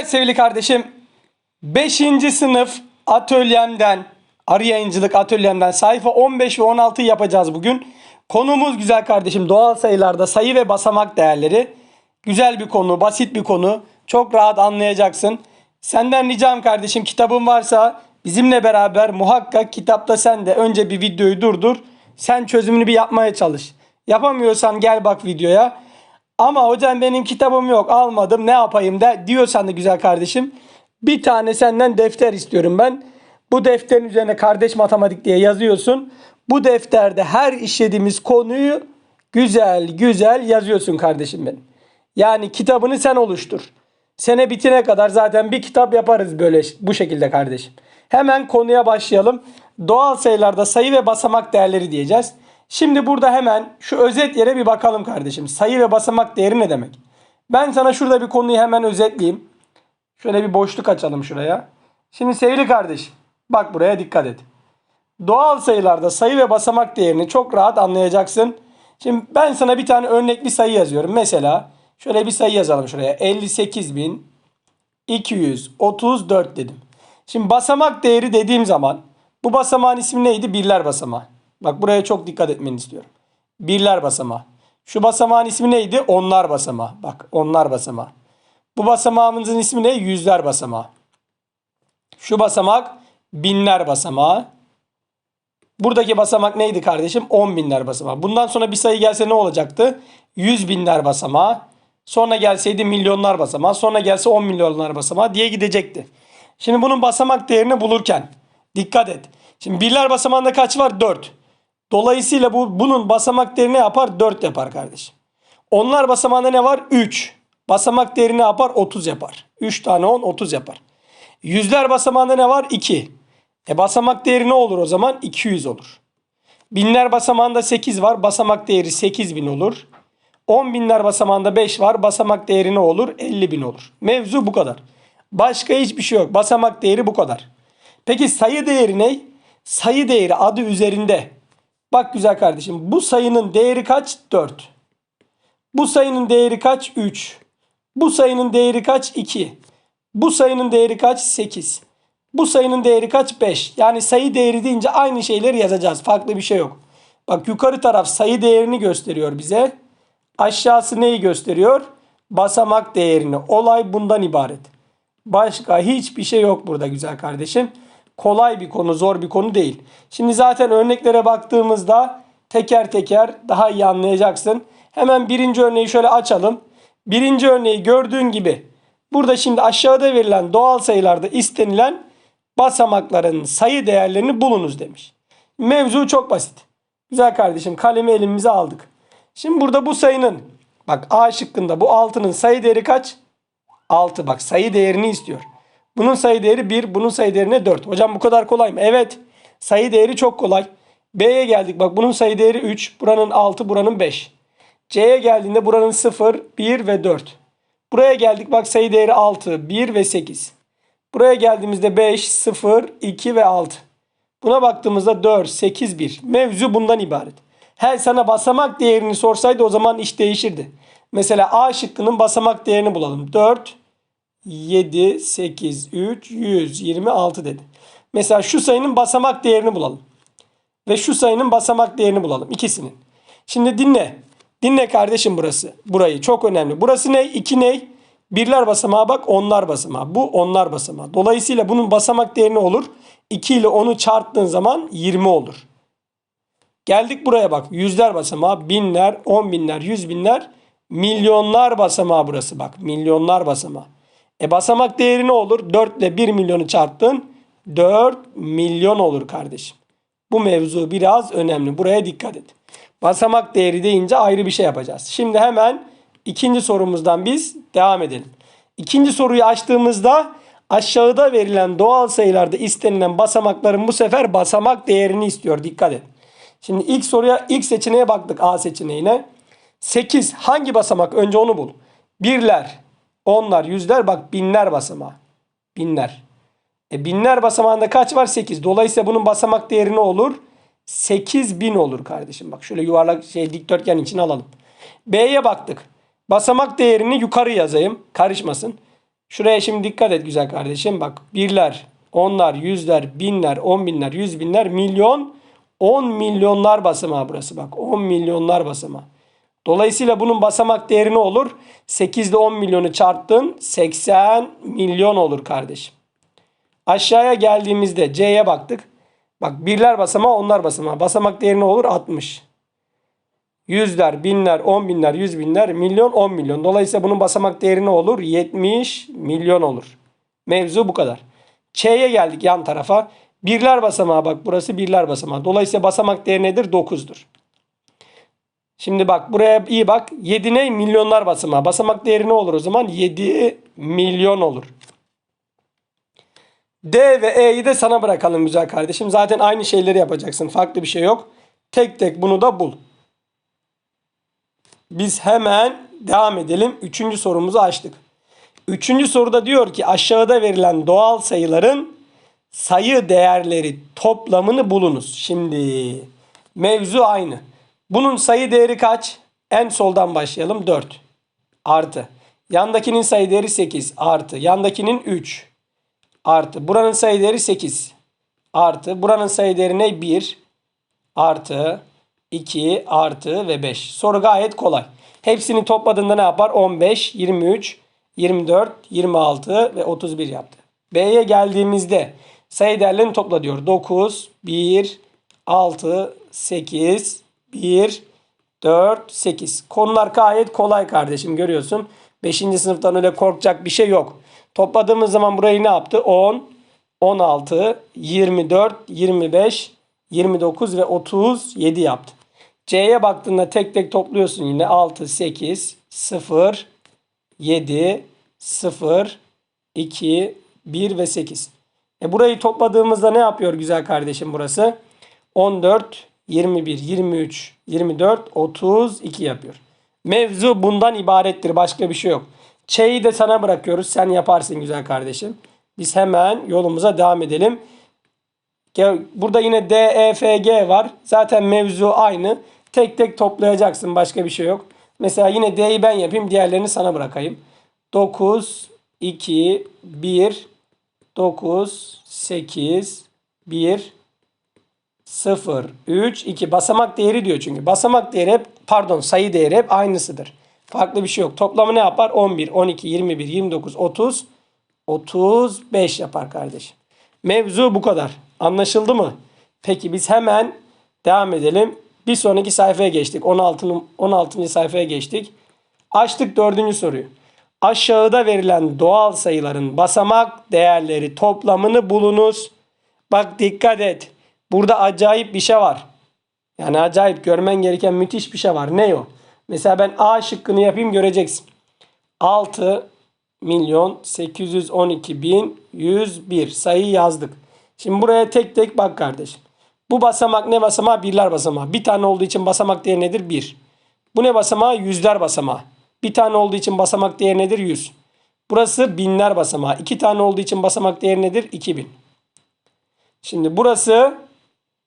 Evet sevgili kardeşim 5. sınıf atölyemden arı yayıncılık atölyemden sayfa 15 ve 16 yapacağız bugün. Konumuz güzel kardeşim doğal sayılarda sayı ve basamak değerleri. Güzel bir konu, basit bir konu. Çok rahat anlayacaksın. Senden ricam kardeşim kitabın varsa bizimle beraber muhakkak kitapta sen de önce bir videoyu durdur. Sen çözümünü bir yapmaya çalış. Yapamıyorsan gel bak videoya. Ama hocam benim kitabım yok almadım ne yapayım da diyorsan da güzel kardeşim. Bir tane senden defter istiyorum ben. Bu defterin üzerine kardeş matematik diye yazıyorsun. Bu defterde her işlediğimiz konuyu güzel güzel yazıyorsun kardeşim benim. Yani kitabını sen oluştur. Sene bitine kadar zaten bir kitap yaparız böyle bu şekilde kardeşim. Hemen konuya başlayalım. Doğal sayılarda sayı ve basamak değerleri diyeceğiz. Şimdi burada hemen şu özet yere bir bakalım kardeşim. Sayı ve basamak değeri ne demek? Ben sana şurada bir konuyu hemen özetleyeyim. Şöyle bir boşluk açalım şuraya. Şimdi sevgili kardeşim bak buraya dikkat et. Doğal sayılarda sayı ve basamak değerini çok rahat anlayacaksın. Şimdi ben sana bir tane örnekli sayı yazıyorum. Mesela şöyle bir sayı yazalım şuraya. 58.234 dedim. Şimdi basamak değeri dediğim zaman bu basamağın ismi neydi? Birler basamağı. Bak buraya çok dikkat etmeni istiyorum. Birler basamağı. Şu basamağın ismi neydi? Onlar basamağı. Bak onlar basamağı. Bu basamağımızın ismi ne? Yüzler basamağı. Şu basamak binler basamağı. Buradaki basamak neydi kardeşim? 10 binler basamağı. Bundan sonra bir sayı gelse ne olacaktı? 100 binler basamağı. Sonra gelseydi milyonlar basamağı. Sonra gelse 10 milyonlar basamağı diye gidecekti. Şimdi bunun basamak değerini bulurken dikkat et. Şimdi birler basamağında kaç var? 4. Dolayısıyla bu bunun basamak değeri ne yapar? 4 yapar kardeşim. Onlar basamağında ne var? 3. Basamak değeri ne yapar? 30 yapar. 3 tane 10 30 yapar. Yüzler basamağında ne var? 2. E basamak değeri ne olur o zaman? 200 olur. Binler basamağında 8 var. Basamak değeri 8000 olur. 10 binler basamağında 5 var. Basamak değeri ne olur? 50 bin olur. Mevzu bu kadar. Başka hiçbir şey yok. Basamak değeri bu kadar. Peki sayı değeri ne? Sayı değeri adı üzerinde. Bak güzel kardeşim bu sayının değeri kaç? 4. Bu sayının değeri kaç? 3. Bu sayının değeri kaç? 2. Bu sayının değeri kaç? 8. Bu sayının değeri kaç? 5. Yani sayı değeri deyince aynı şeyleri yazacağız. Farklı bir şey yok. Bak yukarı taraf sayı değerini gösteriyor bize. Aşağısı neyi gösteriyor? Basamak değerini. Olay bundan ibaret. Başka hiçbir şey yok burada güzel kardeşim. Kolay bir konu, zor bir konu değil. Şimdi zaten örneklere baktığımızda teker teker daha iyi anlayacaksın. Hemen birinci örneği şöyle açalım. Birinci örneği gördüğün gibi burada şimdi aşağıda verilen doğal sayılarda istenilen basamakların sayı değerlerini bulunuz demiş. Mevzu çok basit. Güzel kardeşim kalemi elimize aldık. Şimdi burada bu sayının bak A şıkkında bu 6'nın sayı değeri kaç? 6 bak sayı değerini istiyor. Bunun sayı değeri 1, bunun sayı değeri ne 4. Hocam bu kadar kolay mı? Evet. Sayı değeri çok kolay. B'ye geldik. Bak bunun sayı değeri 3, buranın 6, buranın 5. C'ye geldiğinde buranın 0, 1 ve 4. Buraya geldik. Bak sayı değeri 6, 1 ve 8. Buraya geldiğimizde 5, 0, 2 ve 6. Buna baktığımızda 4, 8, 1. Mevzu bundan ibaret. Her sana basamak değerini sorsaydı o zaman iş değişirdi. Mesela A şıkkının basamak değerini bulalım. 4, 7, 8, 3, 126 dedi. Mesela şu sayının basamak değerini bulalım. Ve şu sayının basamak değerini bulalım. İkisinin. Şimdi dinle. Dinle kardeşim burası. Burayı çok önemli. Burası ne? 2 ne? Birler basamağı bak onlar basamağı. Bu onlar basamağı. Dolayısıyla bunun basamak değeri ne olur? 2 ile 10'u çarptığın zaman 20 olur. Geldik buraya bak. Yüzler basamağı, binler, on binler, yüz binler, milyonlar basamağı burası bak. Milyonlar basamağı. E basamak değeri ne olur? 4 ile 1 milyonu çarptın. 4 milyon olur kardeşim. Bu mevzu biraz önemli. Buraya dikkat et. Basamak değeri deyince ayrı bir şey yapacağız. Şimdi hemen ikinci sorumuzdan biz devam edelim. İkinci soruyu açtığımızda aşağıda verilen doğal sayılarda istenilen basamakların bu sefer basamak değerini istiyor. Dikkat et. Şimdi ilk soruya ilk seçeneğe baktık A seçeneğine. 8 hangi basamak? Önce onu bul. Birler, onlar, yüzler bak binler basamağı. Binler. E binler basamağında kaç var? 8. Dolayısıyla bunun basamak değeri ne olur? 8000 olur kardeşim. Bak şöyle yuvarlak şey dikdörtgen için alalım. B'ye baktık. Basamak değerini yukarı yazayım. Karışmasın. Şuraya şimdi dikkat et güzel kardeşim. Bak birler, onlar, yüzler, binler, on binler, yüz binler, milyon, on milyonlar basamağı burası. Bak 10 milyonlar basamağı. Dolayısıyla bunun basamak değeri ne olur? 8 ile 10 milyonu çarptın 80 milyon olur kardeşim. Aşağıya geldiğimizde C'ye baktık. Bak birler basamağı onlar basamağı. Basamak değeri ne olur? 60. Yüzler, binler, on binler, yüz binler, milyon, on milyon. Dolayısıyla bunun basamak değeri ne olur? 70 milyon olur. Mevzu bu kadar. Ç'ye geldik yan tarafa. Birler basamağı bak burası birler basamağı. Dolayısıyla basamak değeri nedir? 9'dur. Şimdi bak buraya iyi bak. 7 ne? Milyonlar basamağı. Basamak değeri ne olur o zaman? 7 milyon olur. D ve E'yi de sana bırakalım güzel kardeşim. Zaten aynı şeyleri yapacaksın. Farklı bir şey yok. Tek tek bunu da bul. Biz hemen devam edelim. Üçüncü sorumuzu açtık. Üçüncü soruda diyor ki aşağıda verilen doğal sayıların sayı değerleri toplamını bulunuz. Şimdi mevzu aynı. Bunun sayı değeri kaç? En soldan başlayalım. 4 artı. Yandakinin sayı değeri 8 artı. Yandakinin 3 artı. Buranın sayı değeri 8 artı. Buranın sayı değeri ne? 1 artı 2 artı ve 5. Soru gayet kolay. Hepsini topladığında ne yapar? 15, 23, 24, 26 ve 31 yaptı. B'ye geldiğimizde sayı değerlerini topla diyor. 9, 1, 6, 8, 1, 4, 8. Konular gayet kolay kardeşim görüyorsun. 5. sınıftan öyle korkacak bir şey yok. Topladığımız zaman burayı ne yaptı? 10, 16, 24, 25, 29 ve 37 yaptı. C'ye baktığında tek tek topluyorsun yine 6, 8, 0, 7, 0, 2, 1 ve 8. E burayı topladığımızda ne yapıyor güzel kardeşim burası? 14, 21, 23, 24, 32 yapıyor. Mevzu bundan ibarettir. Başka bir şey yok. Ç'yi de sana bırakıyoruz. Sen yaparsın güzel kardeşim. Biz hemen yolumuza devam edelim. Burada yine D, E, F, G var. Zaten mevzu aynı. Tek tek toplayacaksın. Başka bir şey yok. Mesela yine D'yi ben yapayım. Diğerlerini sana bırakayım. 9, 2, 1, 9, 8, 1, 0, 3, 2. Basamak değeri diyor çünkü. Basamak değeri hep pardon sayı değeri hep aynısıdır. Farklı bir şey yok. Toplamı ne yapar? 11, 12, 21, 29, 30, 35 yapar kardeşim. Mevzu bu kadar. Anlaşıldı mı? Peki biz hemen devam edelim. Bir sonraki sayfaya geçtik. 16. 16. sayfaya geçtik. Açtık dördüncü soruyu. Aşağıda verilen doğal sayıların basamak değerleri toplamını bulunuz. Bak dikkat et. Burada acayip bir şey var. Yani acayip görmen gereken müthiş bir şey var. Ne o? Mesela ben A şıkkını yapayım göreceksin. 6 milyon 812 bin 101 sayı yazdık. Şimdi buraya tek tek bak kardeşim. Bu basamak ne basamağı? Birler basamağı. Bir tane olduğu için basamak değeri nedir? 1. Bu ne basamağı? Yüzler basamağı. Bir tane olduğu için basamak değeri nedir? 100. Burası binler basamağı. İki tane olduğu için basamak değeri nedir? 2000. Şimdi burası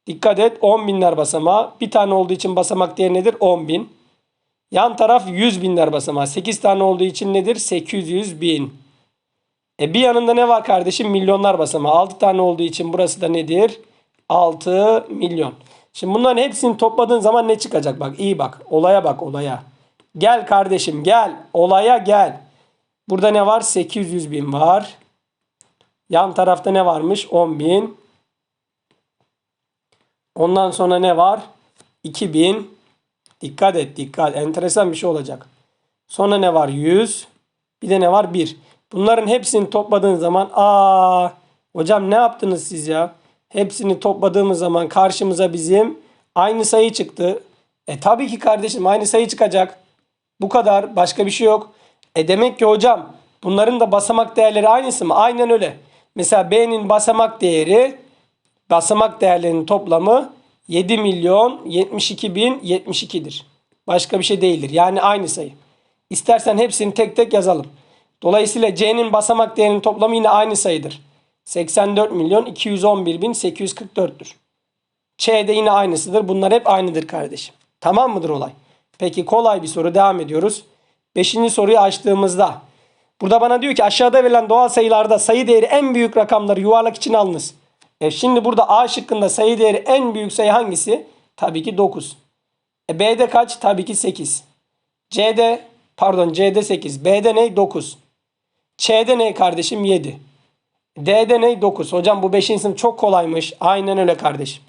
dikkat et 10 binler basamağı. Bir tane olduğu için basamak değeri nedir? 10 bin. Yan taraf 100 binler basamağı. 8 tane olduğu için nedir? 800 bin. E bir yanında ne var kardeşim? Milyonlar basamağı. 6 tane olduğu için burası da nedir? 6 milyon. Şimdi bunların hepsini topladığın zaman ne çıkacak? Bak iyi bak. Olaya bak olaya. Gel kardeşim gel. Olaya gel. Burada ne var? 800 bin var. Yan tarafta ne varmış? 10 bin. Ondan sonra ne var? 2000. Dikkat et dikkat. Enteresan bir şey olacak. Sonra ne var? 100. Bir de ne var? 1. Bunların hepsini topladığın zaman aa hocam ne yaptınız siz ya? Hepsini topladığımız zaman karşımıza bizim aynı sayı çıktı. E tabii ki kardeşim aynı sayı çıkacak. Bu kadar. Başka bir şey yok. E demek ki hocam bunların da basamak değerleri aynısı mı? Aynen öyle. Mesela B'nin basamak değeri basamak değerlerinin toplamı 7 milyon 72 bin 72'dir. Başka bir şey değildir. Yani aynı sayı. İstersen hepsini tek tek yazalım. Dolayısıyla C'nin basamak değerinin toplamı yine aynı sayıdır. 84 milyon 211 bin 844'tür. Ç'de yine aynısıdır. Bunlar hep aynıdır kardeşim. Tamam mıdır olay? Peki kolay bir soru devam ediyoruz. Beşinci soruyu açtığımızda Burada bana diyor ki aşağıda verilen doğal sayılarda sayı değeri en büyük rakamları yuvarlak için alınız. E şimdi burada A şıkkında sayı değeri en büyük sayı hangisi? Tabii ki 9. E B'de kaç? Tabii ki 8. C'de pardon C'de 8. B'de ne? 9. Ç'de ne kardeşim? 7. D'de ne? 9. Hocam bu 5. sınıf çok kolaymış. Aynen öyle kardeşim.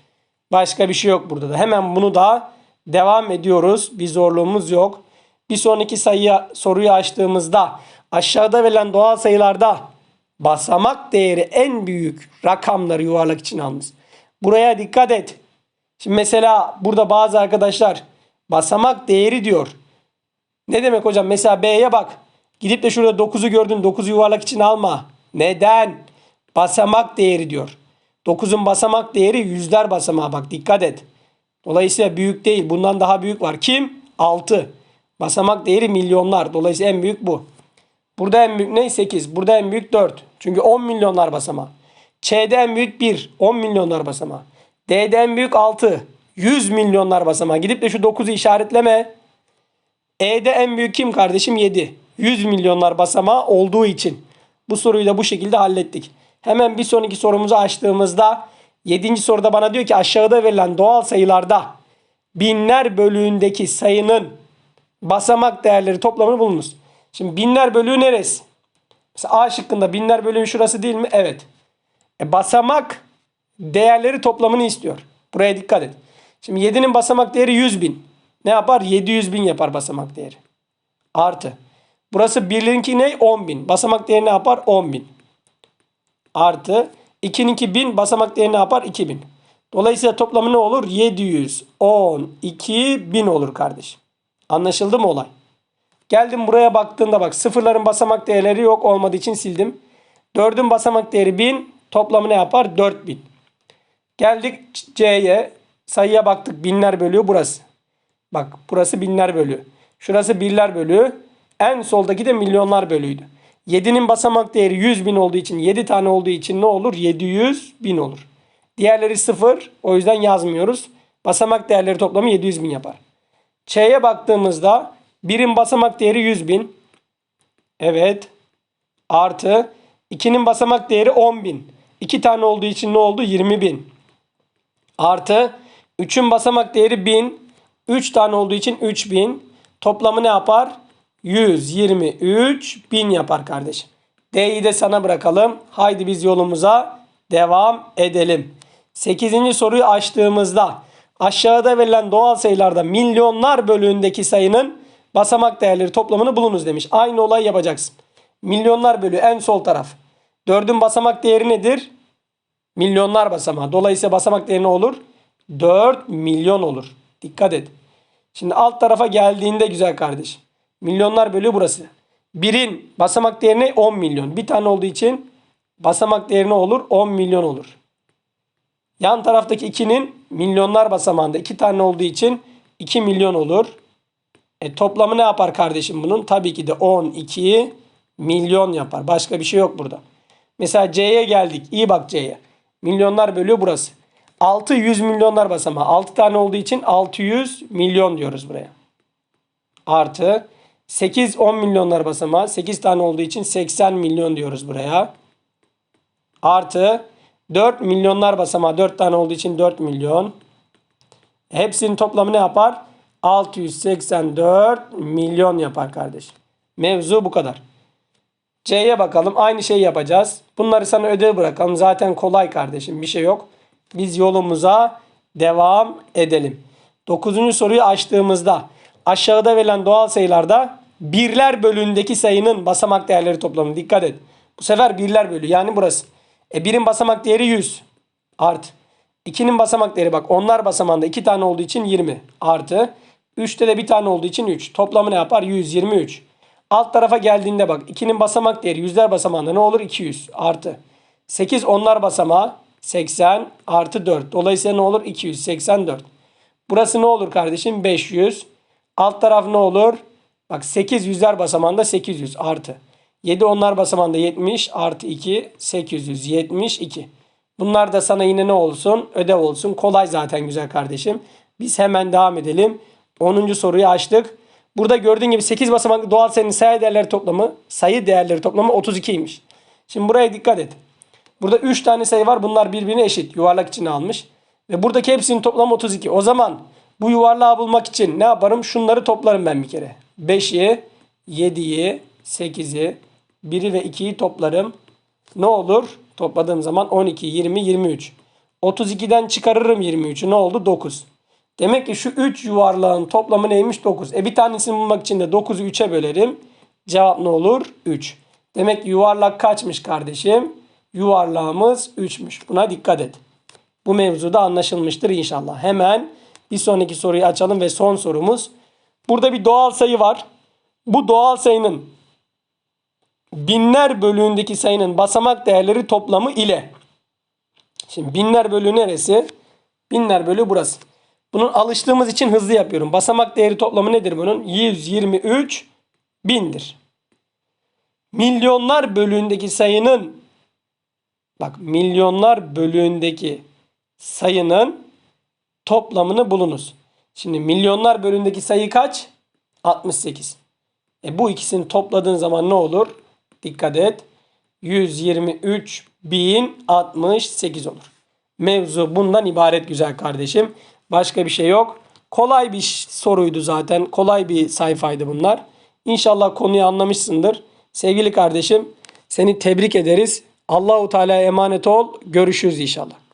Başka bir şey yok burada da. Hemen bunu da devam ediyoruz. Bir zorluğumuz yok. Bir sonraki sayıya soruyu açtığımızda aşağıda verilen doğal sayılarda basamak değeri en büyük rakamları yuvarlak için almış. Buraya dikkat et. Şimdi mesela burada bazı arkadaşlar basamak değeri diyor. Ne demek hocam? Mesela B'ye bak. Gidip de şurada 9'u gördün. 9'u yuvarlak için alma. Neden? Basamak değeri diyor. 9'un basamak değeri yüzler basamağı. Bak dikkat et. Dolayısıyla büyük değil. Bundan daha büyük var. Kim? 6. Basamak değeri milyonlar. Dolayısıyla en büyük bu. Burada en büyük ne? 8. Burada en büyük 4. Çünkü 10 milyonlar basamağı. Ç'de en büyük 1. 10 milyonlar basamağı. D'de en büyük 6. 100 milyonlar basamağı. Gidip de şu 9'u işaretleme. E'de en büyük kim kardeşim? 7. 100 milyonlar basamağı olduğu için. Bu soruyu da bu şekilde hallettik. Hemen bir sonraki sorumuzu açtığımızda 7. soruda bana diyor ki aşağıda verilen doğal sayılarda binler bölüğündeki sayının basamak değerleri toplamını bulunuz. Şimdi binler bölüğü neresi? Mesela A şıkkında binler bölüğü şurası değil mi? Evet. E basamak değerleri toplamını istiyor. Buraya dikkat et. Şimdi 7'nin basamak değeri 100 bin. Ne yapar? 700 bin yapar basamak değeri. Artı. Burası 1'linki ne? 10 bin. Basamak değeri ne yapar? 10 bin. Artı. 2'ninki 1000 basamak değeri ne yapar? 2000. Dolayısıyla toplamı ne olur? 712 bin olur kardeşim. Anlaşıldı mı olay? Geldim buraya baktığında bak sıfırların basamak değerleri yok olmadığı için sildim. 4'ün basamak değeri 1000 toplamı ne yapar? 4000. Geldik C'ye sayıya baktık binler bölüğü burası. Bak burası binler bölüğü. Şurası birler bölüğü. En soldaki de milyonlar bölüğüydü. 7'nin basamak değeri 100 bin olduğu için 7 tane olduğu için ne olur? 700 bin olur. Diğerleri 0 o yüzden yazmıyoruz. Basamak değerleri toplamı 700 bin yapar. Ç'ye baktığımızda birin basamak değeri 100 bin. Evet. Artı 2'nin basamak değeri 10 bin. 2 tane olduğu için ne oldu? 20 bin. Artı 3'ün basamak değeri 1000. 3 tane olduğu için 3000. Toplamı ne yapar? 123 bin yapar kardeşim. D'yi de sana bırakalım. Haydi biz yolumuza devam edelim. 8. soruyu açtığımızda aşağıda verilen doğal sayılarda milyonlar bölüğündeki sayının basamak değerleri toplamını bulunuz demiş. Aynı olay yapacaksın. Milyonlar bölüğü en sol taraf. 4'ün basamak değeri nedir? Milyonlar basamağı. Dolayısıyla basamak değeri ne olur? 4 milyon olur. Dikkat et. Şimdi alt tarafa geldiğinde güzel kardeşim. Milyonlar bölüğü burası. Birin basamak değeri 10 milyon. Bir tane olduğu için basamak değeri ne olur? 10 milyon olur. Yan taraftaki 2'nin milyonlar basamağında 2 tane olduğu için 2 milyon olur. E toplamı ne yapar kardeşim bunun? Tabii ki de 12 milyon yapar. Başka bir şey yok burada. Mesela C'ye geldik. İyi bak C'ye. Milyonlar bölüğü burası. 600 milyonlar basamağı. 6 tane olduğu için 600 milyon diyoruz buraya. Artı 8 10 milyonlar basamağı. 8 tane olduğu için 80 milyon diyoruz buraya. Artı 4 milyonlar basamağı. 4 tane olduğu için 4 milyon. Hepsinin toplamı ne yapar? 684 milyon yapar kardeşim. Mevzu bu kadar. C'ye bakalım. Aynı şeyi yapacağız. Bunları sana ödev bırakalım. Zaten kolay kardeşim. Bir şey yok. Biz yolumuza devam edelim. Dokuzuncu soruyu açtığımızda aşağıda verilen doğal sayılarda birler bölüğündeki sayının basamak değerleri toplamı. Dikkat et. Bu sefer birler bölü. Yani burası. E birin basamak değeri 100. Art. 2'nin basamak değeri bak onlar basamağında 2 tane olduğu için 20 artı 3'te de bir tane olduğu için 3. Toplamı ne yapar? 123. Alt tarafa geldiğinde bak 2'nin basamak değeri yüzler basamağında ne olur? 200 artı 8 onlar basamağı 80 artı 4. Dolayısıyla ne olur? 284. Burası ne olur kardeşim? 500. Alt taraf ne olur? Bak 8 yüzler basamağında 800 artı. 7 onlar basamağında 70 artı 2 872. Bunlar da sana yine ne olsun? Ödev olsun. Kolay zaten güzel kardeşim. Biz hemen devam edelim. 10. soruyu açtık. Burada gördüğün gibi 8 basamaklı doğal sayının sayı değerleri toplamı, sayı değerleri toplamı 32'ymiş. Şimdi buraya dikkat et. Burada 3 tane sayı var. Bunlar birbirine eşit. Yuvarlak içine almış. Ve buradaki hepsinin toplamı 32. O zaman bu yuvarlağı bulmak için ne yaparım? Şunları toplarım ben bir kere. 5'i, 7'yi, 8'i, 1'i ve 2'yi toplarım. Ne olur? Topladığım zaman 12, 20, 23. 32'den çıkarırım 23'ü. Ne oldu? 9. Demek ki şu 3 yuvarlağın toplamı neymiş? 9. E bir tanesini bulmak için de 9'u 3'e bölerim. Cevap ne olur? 3. Demek ki yuvarlak kaçmış kardeşim? Yuvarlağımız 3'müş. Buna dikkat et. Bu mevzuda anlaşılmıştır inşallah. Hemen bir sonraki soruyu açalım ve son sorumuz. Burada bir doğal sayı var. Bu doğal sayının binler bölüğündeki sayının basamak değerleri toplamı ile. Şimdi binler bölüğü neresi? Binler bölüğü burası. Bunun alıştığımız için hızlı yapıyorum. Basamak değeri toplamı nedir bunun? 123 bindir. Milyonlar bölüğündeki sayının bak milyonlar bölüğündeki sayının toplamını bulunuz. Şimdi milyonlar bölüğündeki sayı kaç? 68. E bu ikisini topladığın zaman ne olur? Dikkat et. 123.068 olur. Mevzu bundan ibaret güzel kardeşim. Başka bir şey yok. Kolay bir soruydu zaten. Kolay bir sayfaydı bunlar. İnşallah konuyu anlamışsındır. Sevgili kardeşim seni tebrik ederiz. Allahu Teala'ya emanet ol. Görüşürüz inşallah.